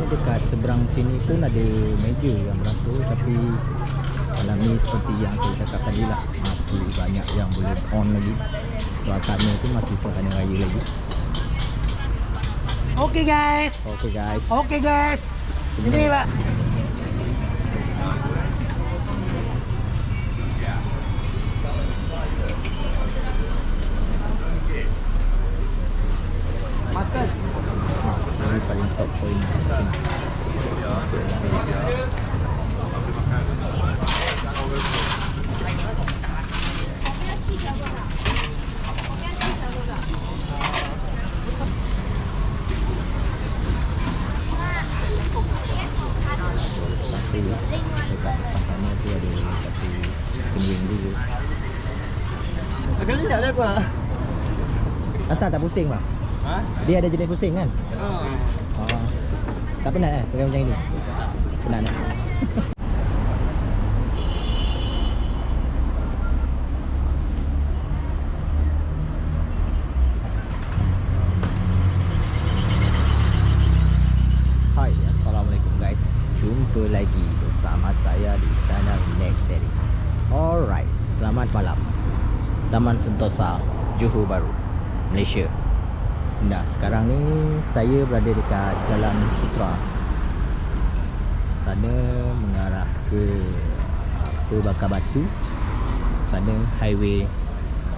biasanya dekat seberang sini pun ada meja yang beratur tapi malam ni seperti yang saya cakap tadi lah masih banyak yang boleh on lagi suasana tu masih suasana raya lagi Okey guys. okay guys Okey guys. Inilah makan. ha, ini paling top point lah kat sini Masuk lagi. Satu dekat depan sana tu ada satu penguin juga Agak ledak lah apa? asal tak pusing bang? Ha? dia ada jenis pusing kan? Oh. Oh. Tak penat eh pakai macam ini? Penat eh? Hai, Assalamualaikum guys Jumpa lagi bersama saya di channel Next Seri Alright, selamat malam Taman Sentosa, Johor Bahru, Malaysia Nah, sekarang ni saya berada dekat Jalan Sutra. Sana mengarah ke ke Bakar Batu. Sana highway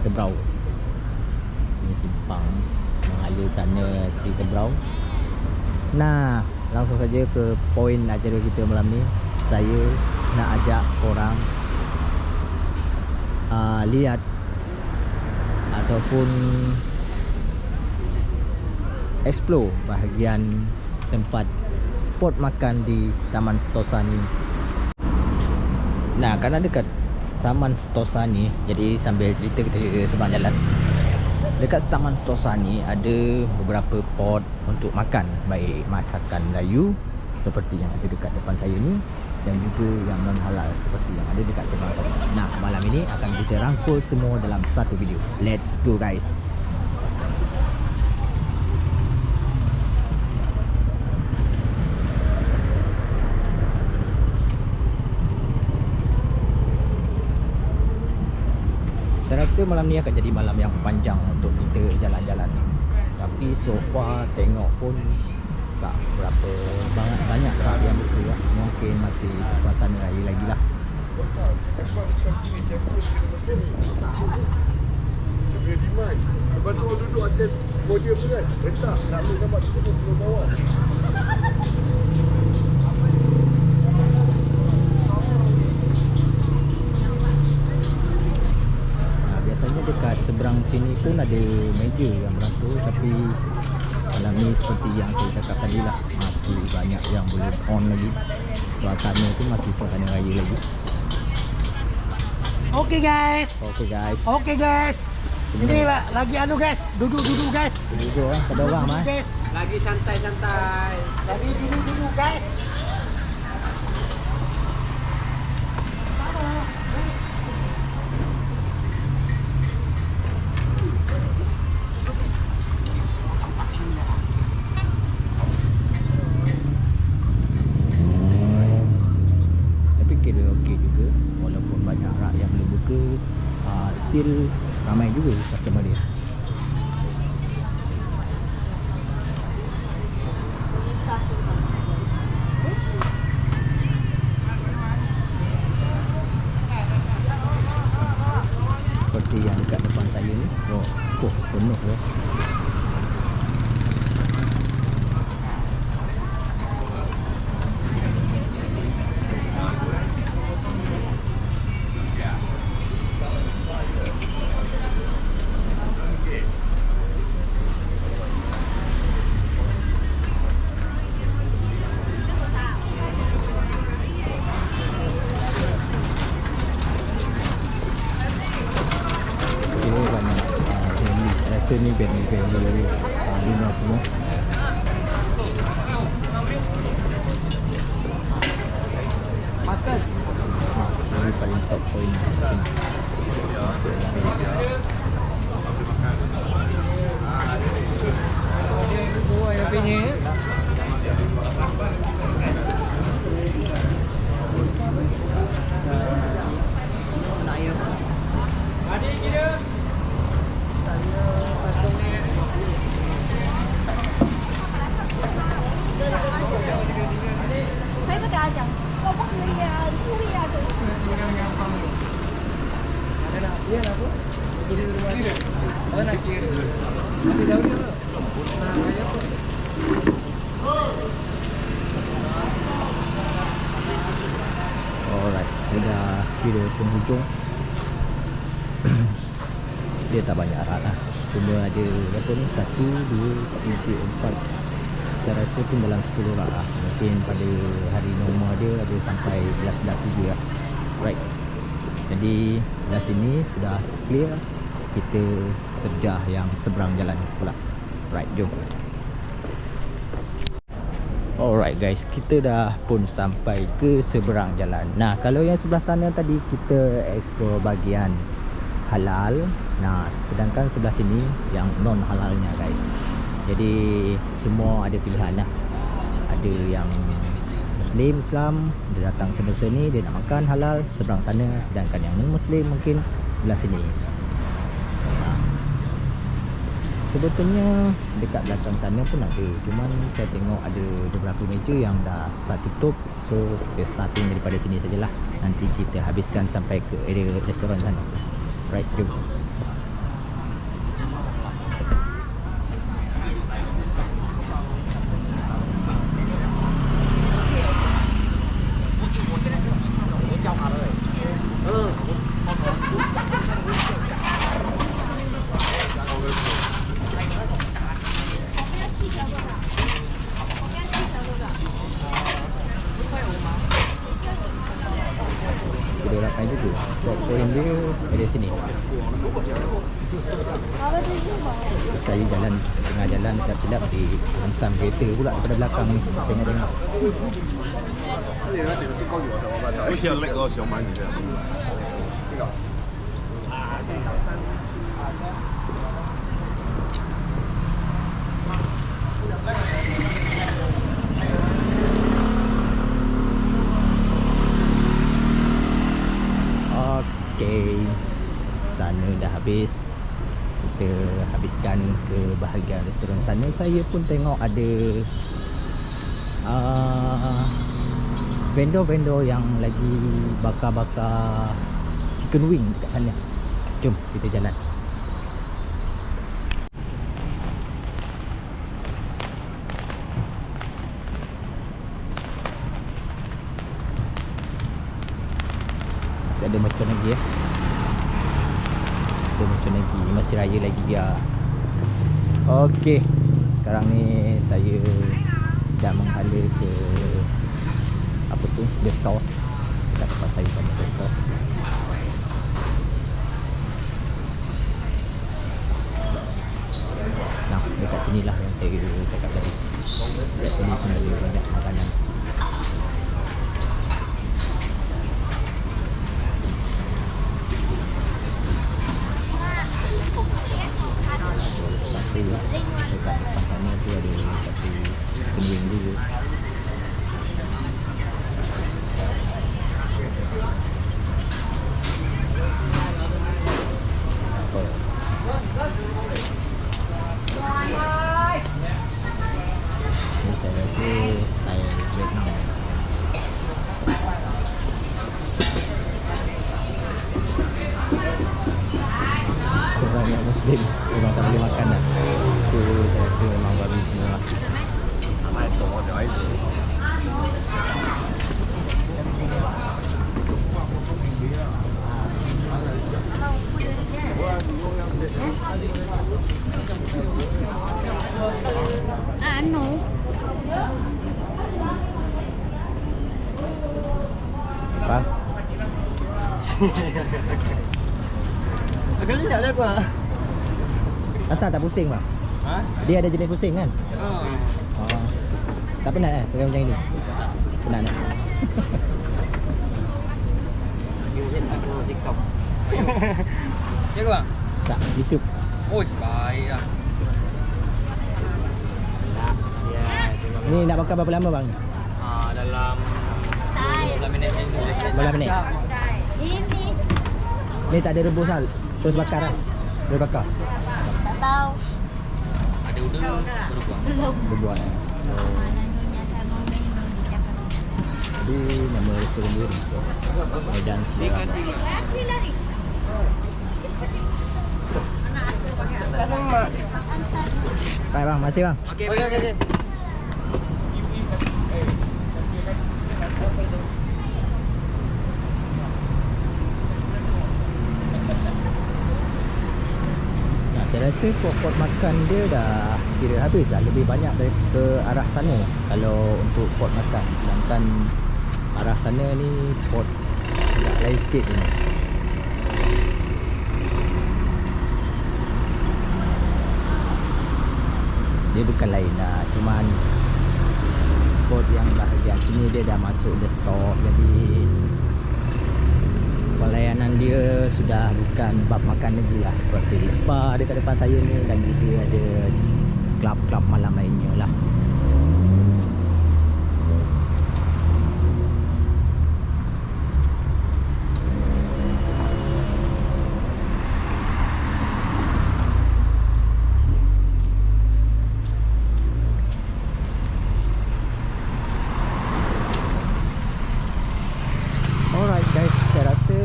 Tebrau. Ini simpang mengalir sana Seri Tebrau. Nah, langsung saja ke poin acara kita malam ni. Saya nak ajak korang uh, lihat ataupun explore bahagian tempat pot makan di Taman Sentosa ni. Nah, kerana dekat Taman Sentosa ni, jadi sambil cerita kita seberang jalan. Dekat Taman Sentosa ni ada beberapa pot untuk makan, baik masakan Melayu seperti yang ada dekat depan saya ni dan juga yang non halal seperti yang ada dekat seberang sana. Nah, malam ini akan kita rangkul semua dalam satu video. Let's go guys. Saya rasa malam ni akan jadi malam yang panjang untuk kita jalan-jalan. Tapi so far tengok pun tak berapa banyak banyak tak yang buka lah. Mungkin masih suasana raya lagi lah. Lepas tu orang duduk atas podium tu kan. Letak. Nak ambil gambar tu pun turun bawah. Biasanya dekat seberang sini pun ada meja yang beratur tapi malam ni seperti yang saya cakap tadi lah masih banyak yang boleh on lagi. Suasana tu masih suasana raya lagi. Okey guys. Okay guys. Okey guys. Semua. Inilah lagi anu guys. Duduk-duduk guys. Duduk lah, ada orang mah. Guys. Lagi santai-santai. Lagi duduk-duduk guys. Tapi kira okey juga Walaupun banyak rak yang belum buka uh, Still ramai juga customer dia Seperti yang dekat depan saya ni Oh, oh penuh ya Kira banyak uh, family Saya rasa ni family family uh, Lina semua Makan. ha, Ini paling top point yang punya. Dia nak apa? Kira rumah dia. Oh nak kira. Masih tahu ke? Nah, kaya apa? Alright, dia dah kira penghujung. dia tak banyak arat lah. Cuma ada berapa ni? Satu, dua, tiga, empat. Saya rasa pun dalam 10 rak lah. Mungkin pada hari normal dia ada sampai 11-11 juga lah. Right. Jadi sebelah sini sudah clear. Kita terjah yang seberang jalan pula. Right, jom. Alright guys, kita dah pun sampai ke seberang jalan. Nah, kalau yang sebelah sana tadi kita explore bahagian halal. Nah, sedangkan sebelah sini yang non halalnya guys. Jadi semua ada pilihan lah. Ada yang Muslim, Islam, dia datang sebelah sini dia nak makan halal seberang sana. Sedangkan yang non Muslim mungkin sebelah sini. Nah, Sebetulnya dekat belakang sana pun ada. Cuma saya tengok ada beberapa meja yang dah start tutup. So kita starting daripada sini sajalah. Nanti kita habiskan sampai ke area restoran sana. Right, jom Kita rapai juga Stop point dia area sini Saya jalan tengah jalan silap-silap di hitam kereta pula daripada belakang ni. Tengok tengok Okay. Sana dah habis. Kita habiskan ke bahagian restoran sana. Saya pun tengok ada uh, Vendor-vendor yang lagi bakar-bakar Chicken wing kat sana. Jom kita jalan. Ada macam lagi ya Ada macam lagi. Masih raya lagi dia. Okey. Sekarang ni saya Dah menghala ke Apa tu? The store. Tempat saya sama The store. Nah dekat sini lah yang saya cakap tadi. Dekat sini pun ada banyak makanan memang tak boleh makan lah Itu saya rasa memang babi semua lah Anak itu orang saya baik Apa? Agak lelak lah kuah. Asal tak pusing bang? Ha? Dia ada jenis pusing kan? Oh. Oh. Tak penat kan pakai macam ini? Penat tak? Ya ke bang? Tak, YouTube Oh, baik lah. Ni nak bakar berapa lama bang? Ah, dalam Style. 12 minit macam. Berapa minit? Ini. Ni tak ada rebus lah Terus bakar lah Terus bakar Tak atau ada udah belum. Eh. Belum. Belum jadi nama restoran dia Rico Medan Sierra lah, Baik bang, masih bang. Okey, okey, okey. Saya rasa pot-pot makan dia dah kira habis lah. Lebih banyak dari ke arah sana Kalau untuk pot makan. Sedangkan arah sana ni pot agak lain sikit ni Dia bukan lain lah Cuman pot yang bahagian sini dia dah masuk the store Jadi dia sudah bukan bab makan lagi lah. Seperti spa dekat depan saya ni lagi dia ada klub-klub malam lainnya lah Alright guys, saya rasa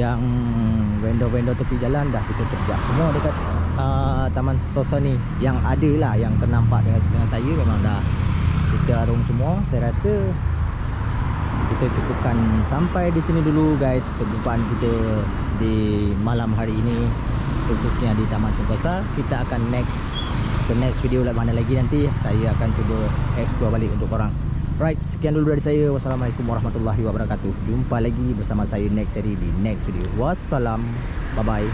yang vendor-vendor tepi jalan dah kita terjak semua dekat uh, Taman Sentosa ni. Yang ada lah yang ternampak dengan, dengan saya memang dah kita arung semua. Saya rasa kita cukupkan sampai di sini dulu guys perjumpaan kita di malam hari ini khususnya di Taman Sentosa. Kita akan next ke next video lah mana lagi nanti saya akan cuba explore balik untuk korang. Right, sekian dulu dari saya. Wassalamualaikum warahmatullahi wabarakatuh. Jumpa lagi bersama saya next seri di next video. Wassalam. Bye bye.